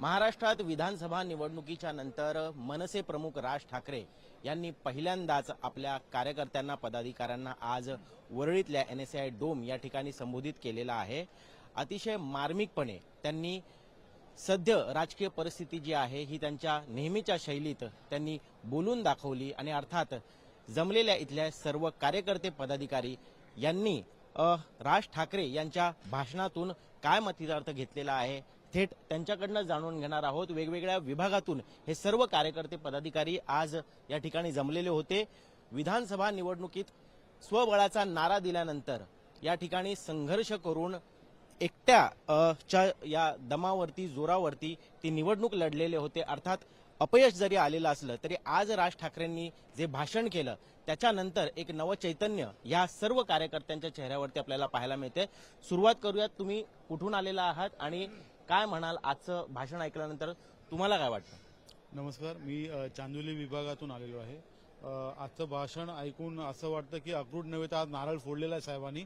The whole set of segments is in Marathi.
महाराष्ट्रात विधानसभा निवडणुकीच्या नंतर मनसे प्रमुख राज ठाकरे यांनी पहिल्यांदाच आपल्या कार्यकर्त्यांना पदाधिकाऱ्यांना आज वरळीतल्या एन एस आय डोम या ठिकाणी संबोधित केलेला आहे. अतिशय मार्मिकपणे त्यांनी सद्य राजकीय परिस्थिती जी आहे ही त्यांच्या नेहमीच्या शैलीत त्यांनी बोलून दाखवली आणि अर्थात जमलेल्या इथल्या सर्व कार्यकर्ते पदाधिकारी यांनी अ, राज ठाकरे यांच्या भाषणातून काय मतितार्थ घेतलेला आहे थेट त्यांच्याकडनं जाणून घेणार आहोत. वेगवेगळ्या विभागातून हे सर्व कार्यकर्ते पदाधिकारी आज या ठिकाणी जमलेले होते. विधानसभा निवडणुकीत स्वबळाचा नारा दिल्यानंतर या ठिकाणी संघर्ष करून एकट्या च्या या दमावरती जोरावरती ती निवडणूक लढलेले होते. अर्थात अपयश जरी आलेलं असलं तरी आज राज ठाकरेंनी जे भाषण केलं त्याच्यानंतर एक नवचैतन्य या सर्व कार्यकर्त्यांच्या चेहऱ्यावरती आपल्याला पाहायला मिळते. सुरुवात करूयात. तुम्ही कुठून आलेला आहात आणि काय म्हणाल आजचं भाषण ऐकल्यानंतर तुम्हाला काय वाटतं? नमस्कार मी चांदोली विभागातून आलेलो आहे. आजचं भाषण ऐकून असं वाटतं की अक्रूट नव्हे तर आज नारळ फोडलेला आहे साहेबांनी.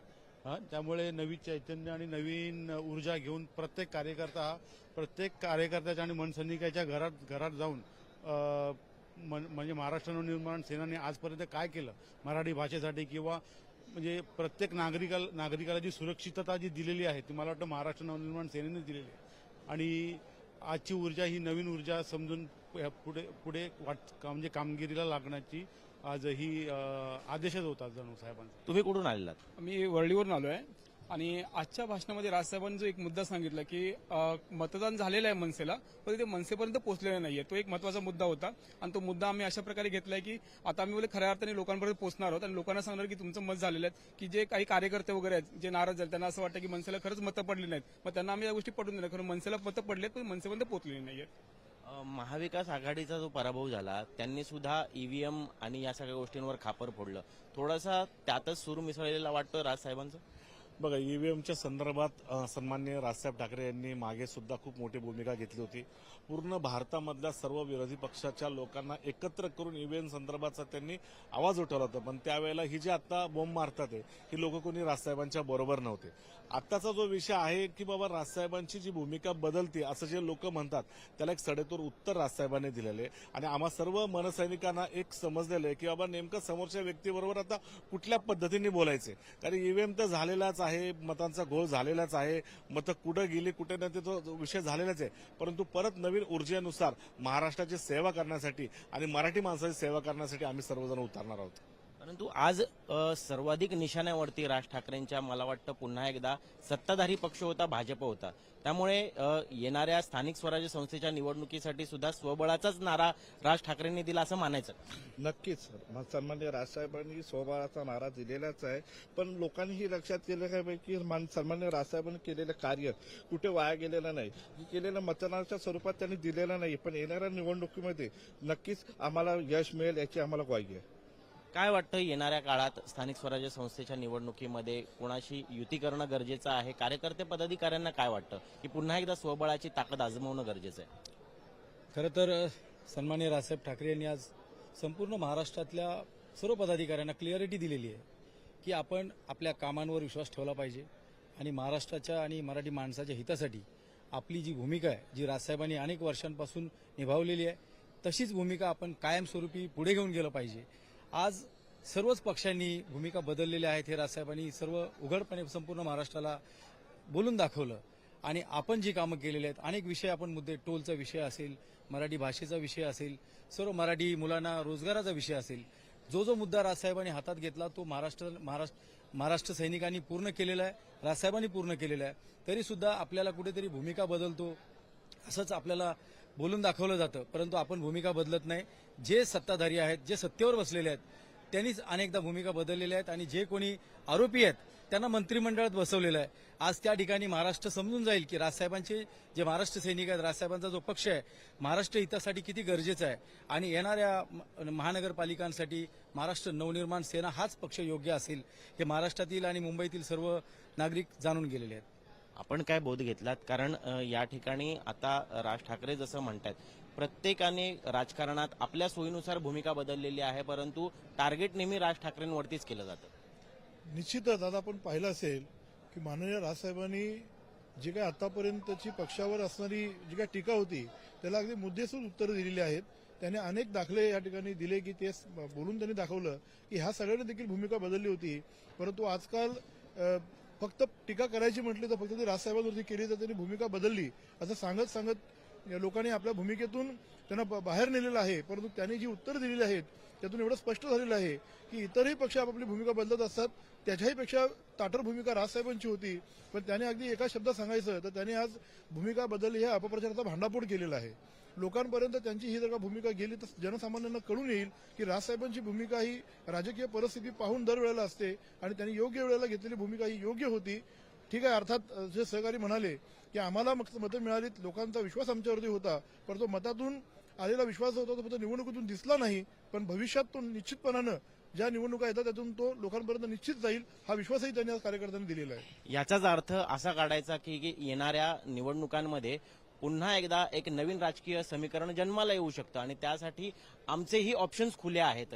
त्यामुळे नवीन चैतन्य आणि नवीन ऊर्जा घेऊन प्रत्येक कार्यकर्ता हा प्रत्येक कार्यकर्त्याच्या आणि मनसैनिकाच्या घरात घरात जाऊन मन म्हणजे महाराष्ट्र नवनिर्माण सेनाने आजपर्यंत काय केलं? मराठी भाषेसाठी किंवा म्हणजे प्रत्येक नागरिकाला नागरिकाला जी सुरक्षितता जी दिलेली आहे ती मला वाटतं महाराष्ट्र नवनिर्माण सेनेने दिलेली आहे. आणि आजची ऊर्जा ही नवीन ऊर्जा समजून प- पुढे पुढे वाट का- म्हणजे कामगिरीला लागण्याची आज ही आदेशच होता जणू साहेबांचा. तुम्ही कुठून आलेलात? मी वर्लीवरून आलो आहे आणि आजच्या भाषणामध्ये राजसाहेबांनी जो एक मुद्दा सांगितला की मतदान झालेलं आहे मनसेला पण ते मनसेपर्यंत पोहोचलेलं नाहीये. तो एक महत्त्वाचा मुद्दा होता. आणि तो मुद्दा आम्ही अशा प्रकारे घेतलाय की आता आम्ही बोले खऱ्या अर्थाने लोकांपर्यंत पोहोचणार आहोत. आणि लोकांना सांगणार की तुमचं मत झालेलं आहे की जे काही कार्यकर्ते वगैरे आहेत जे नाराज झाले त्यांना असं वाटतं की मनसेला खरंच मतं पडली नाहीत. मग त्यांना आम्ही या गोष्टी पडून दिल्या. खरं मनसेला मतं पडलेत पण मनसेपर्यंत पोहोचलेली नाहीये महाविकास आघाडीचा जो पराभव झाला त्यांनी सुद्धा ईव्हीएम आणि या सगळ्या गोष्टींवर खापर फोडलं. थोडासा त्यातच सूर मिसळलेला वाटतो राजसाहेबांचं बघा ईव्हीएमच्या संदर्भात सन्मान्य सन्माननीय राजसाहेब ठाकरे यांनी मागे सुद्धा खूप मोठी भूमिका घेतली होती. पूर्ण भारतामधल्या सर्व विरोधी पक्षाच्या लोकांना एकत्र करून ईव्हीएम संदर्भाचा त्यांनी आवाज उठवला होता. पण त्यावेळेला ही जी आता बोंब मारतात आहे, ही लोक कोणी राजसाहेबांच्या बरोबर नव्हते. आत्ताचा जो विषय आहे की बाबा राजसाहेबांची जी भूमिका बदलते असं जे लोक म्हणतात त्याला एक सडेतोर उत्तर राजसाहेबांनी दिलेले आहे. आणि आम्हा सर्व मनसैनिकांना एक समजलेलं आहे की बाबा नेमकं समोरच्या व्यक्तीबरोबर आता कुठल्या पद्धतीने बोलायचे कारण ईव्हीएम तर झालेलाच आहे. मतांचा घोळ झालेलाच आहे. मतं कुठं गेली कुठे नाही ते तो विषय झालेलाच आहे. परंतु परत नवीन ऊर्जेनुसार महाराष्ट्राची सेवा करण्यासाठी आणि मराठी माणसाची सेवा करण्यासाठी आम्ही सर्वजण उतरणार आहोत. परंतु आज सर्वाधिक निशाण्यावरती राज ठाकरेंच्या मला वाटतं पुन्हा एकदा सत्ताधारी पक्ष होता भाजप होता. त्यामुळे येणाऱ्या स्थानिक स्वराज्य संस्थेच्या निवडणुकीसाठी सुद्धा स्वबळाचाच नारा राज ठाकरेंनी दिला असं मानायचं. नक्कीच सन्मान्य राजसाहेबांनी स्वबळाचा नारा दिलेलाच आहे. पण लोकांनीही लक्षात केलं काय की मान- सन्मान्य राजसाहेबांनी केलेलं कार्य कुठे वाया गेलेलं नाही. हे केलेलं मतदानाच्या स्वरूपात त्यांनी दिलेलं नाही. पण येणाऱ्या निवडणुकीमध्ये नक्कीच आम्हाला यश मिळेल याची आम्हाला ग्वाही आहे. काय वाटतं येणाऱ्या काळात स्थानिक स्वराज्य संस्थेच्या निवडणुकीमध्ये कोणाशी युती करणं गरजेचं आहे? कार्यकर्ते पदाधिकाऱ्यांना काय वाटतं? की पुन्हा एकदा स्वबळाची ताकद आजमावणं गरजेचं आहे? खरं तर अ, सन्मान्य राजसाहेब ठाकरे यांनी आज संपूर्ण महाराष्ट्रातल्या सर्व पदाधिकाऱ्यांना क्लिअरिटी दिलेली आहे की आपण आपल्या कामांवर विश्वास ठेवला पाहिजे आणि महाराष्ट्राच्या आणि मराठी माणसाच्या हितासाठी आपली जी भूमिका आहे जी राजसाहेबांनी अनेक वर्षांपासून निभावलेली आहे तशीच भूमिका आपण कायमस्वरूपी पुढे घेऊन गेलं पाहिजे. आज सर्वच पक्षांनी भूमिका बदललेल्या आहेत हे राजसाहेबांनी सर्व उघडपणे संपूर्ण महाराष्ट्राला बोलून दाखवलं. आणि आपण जी कामं केलेली आहेत अनेक विषय आपण मुद्दे टोलचा विषय असेल मराठी भाषेचा विषय असेल सर्व मराठी मुलांना रोजगाराचा विषय असेल जो जो मुद्दा राजसाहेबांनी हातात घेतला तो महाराष्ट्र महाराष्ट्र महाराष्ट्र सैनिकांनी पूर्ण केलेला आहे राजसाहेबांनी पूर्ण केलेला आहे. तरीसुद्धा आपल्याला कुठेतरी भूमिका बदलतो असंच आपल्याला बोलून दाखवलं जातं. परंतु आपण भूमिका बदलत नाही. जे सत्ताधारी आहेत जे सत्तेवर बसलेले आहेत त्यांनीच अनेकदा भूमिका बदललेल्या आहेत आणि जे कोणी आरोपी आहेत त्यांना मंत्रिमंडळात बसवलेलं आहे. आज त्या ठिकाणी महाराष्ट्र समजून जाईल की राजसाहेबांचे जे महाराष्ट्र सैनिक आहेत राजसाहेबांचा जो पक्ष आहे महाराष्ट्र हितासाठी किती गरजेचा आहे. आणि येणाऱ्या महानगरपालिकांसाठी महाराष्ट्र नवनिर्माण सेना हाच पक्ष योग्य असेल हे महाराष्ट्रातील आणि मुंबईतील सर्व नागरिक जाणून गेलेले आहेत. आपण काय बोध घेतलात? कारण या ठिकाणी आता राज ठाकरे जसं म्हणतात प्रत्येकाने राजकारणात आपल्या सोयीनुसार भूमिका बदललेली आहे परंतु टार्गेट नेहमी राज ठाकरेंवरतीच केलं जातं. निश्चितच. आता आपण पाहिलं असेल की माननीय राजसाहेबांनी जी काय आतापर्यंतची पक्षावर असणारी जी काय टीका होती त्याला अगदी मुद्देसूद उत्तरं दिलेली आहेत. त्याने अनेक दाखले या ठिकाणी दिले की ते बोलून त्यांनी दाखवलं की ह्या सगळ्यांनी देखील भूमिका बदलली होती. परंतु आजकाल फक्त टीका करायची म्हटली तर फक्त ती राजसाहेबांवरती केली तर त्यांनी भूमिका बदलली असं सांगत सांगत लोकांनी आपल्या भूमिकेतून त्यांना बाहेर नेलेलं आहे परंतु त्यांनी जी उत्तरं दिलेली आहेत त्यातून एवढं स्पष्ट झालेलं आहे की इतरही पक्ष आपापली भूमिका बदलत असतात त्याच्याही पेक्षा ताटर भूमिका राजसाहेबांची होती पण त्याने अगदी एका शब्दात सांगायचं तर त्यांनी आज भूमिका बदलली हे अपप्रचाराचा भांडाफोड केलेला आहे. लोकांपर्यंत त्यांची ही जर का भूमिका गेली तर जनसामान्यांना कळून येईल की राजसाहेबांची भूमिका ही राजकीय परिस्थिती पाहून दरवेळेला असते आणि त्यांनी योग्य वेळेला घेतलेली भूमिका ही योग्य होती. ठीक आहे अर्थात जे सहकारी म्हणाले की आम्हाला मग मतं मिळालीत लोकांचा विश्वास आमच्यावरती होता पण तो मतातून आलेला विश्वास होता तो फक्त निवडणुकीतून दिसला नाही पण भविष्यात तो निश्चितपणानं ज्या निवडणुका येतात त्यातून तो लोकांपर्यंत निश्चित जाईल हा विश्वासही त्यांनी आज कार्यकर्त्यांनी दिलेला आहे. याचाच अर्थ असा काढायचा की की येणाऱ्या निवडणुकांमध्ये पुन्हा एकदा एक नवीन राजकीय समीकरण जन्माला येऊ शकतं आणि त्यासाठी आमचेही ऑप्शन्स खुले आहेत.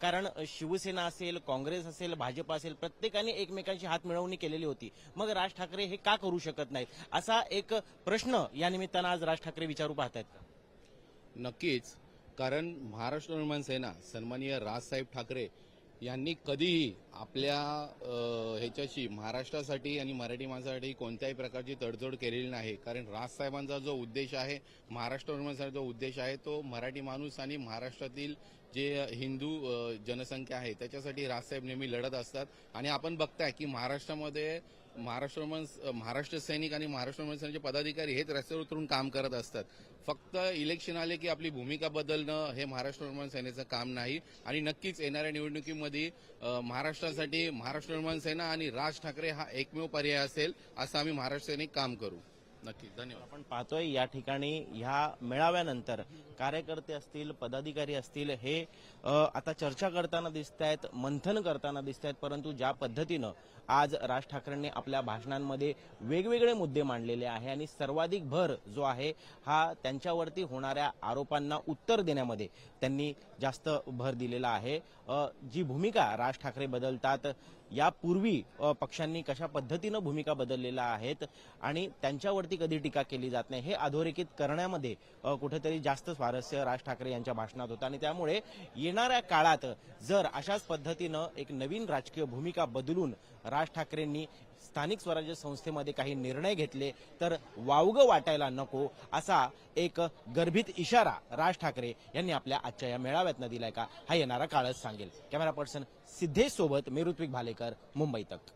कारण शिवसेना असेल काँग्रेस असेल भाजप असेल प्रत्येकाने एकमेकांशी हात मिळवणी केलेली होती. मग राज ठाकरे हे का करू शकत नाहीत? असा एक प्रश्न या निमित्तानं आज राज ठाकरे विचारू पाहतायत. आहेत नक्कीच. कारण महाराष्ट्र निर्माण सेना सन्माननीय राजसाहेब ठाकरे यांनी कधीही आपल्या ह्याच्याशी महाराष्ट्रासाठी आणि मराठी माणसासाठी कोणत्याही प्रकारची तडजोड केलेली नाही. कारण राजसाहेबांचा जो उद्देश आहे महाराष्ट्र निर्माण जो उद्देश आहे तो मराठी माणूस आणि महाराष्ट्रातील जे हिंदू जनसंख्या आहे त्याच्यासाठी राजसाहेब नेहमी लढत असतात. आणि आपण बघताय की महाराष्ट्रामध्ये महाराष्ट्र महाराष्ट्र सैनिक आणि महाराष्ट्र निर्माण सेनेचे पदाधिकारी हेच रस्त्यावर उतरून काम करत असतात. फक्त इलेक्शन आले की आपली भूमिका बदलणं हे महाराष्ट्र निर्माण सेनेचं काम नाही. आणि नक्कीच येणाऱ्या निवडणुकीमध्ये महाराष्ट्रासाठी महाराष्ट्र निर्माण सेना आणि राज ठाकरे हा एकमेव पर्याय असेल असं आम्ही महाराष्ट्र सैनिक काम करू. नक्की धन्यवाद. आपण पाहतोय या ठिकाणी ह्या मेळाव्यानंतर कार्यकर्ते असतील पदाधिकारी असतील हे आता चर्चा करताना दिसत आहेत मंथन करताना दिसत आहेत परंतु ज्या पद्धतीनं आज राज ठाकरेंनी आपल्या भाषणांमध्ये वेगवेगळे मुद्दे मांडलेले आहे आणि सर्वाधिक भर जो आहे हा त्यांच्यावरती होणाऱ्या आरोपांना उत्तर देण्यामध्ये त्यांनी जास्त भर दिलेला आहे. जी भूमिका राज ठाकरे बदलतात यापूर्वी पक्षांनी कशा पद्धतीनं भूमिका बदललेल्या आहेत आणि त्यांच्यावरती कधी टीका केली जात नाही हे अधोरेखित करण्यामध्ये कुठेतरी जास्त स्वारस्य राज ठाकरे यांच्या भाषणात होतं. आणि त्यामुळे येणाऱ्या काळात जर अशाच पद्धतीनं एक नवीन राजकीय भूमिका बदलून राज ठाकरेंनी स्थानिक स्वराज्य संस्थेमध्ये काही निर्णय घेतले तर वावगं वाटायला नको असा एक गर्भित इशारा राज ठाकरे यांनी आपल्या आजच्या या मेळाव्यातनं दिलाय का? हा येणारा काळच सांगेल. कॅमेरा पर्सन सिद्धेश सोबत मी ऋत्विक भालेकर मुंबई तक.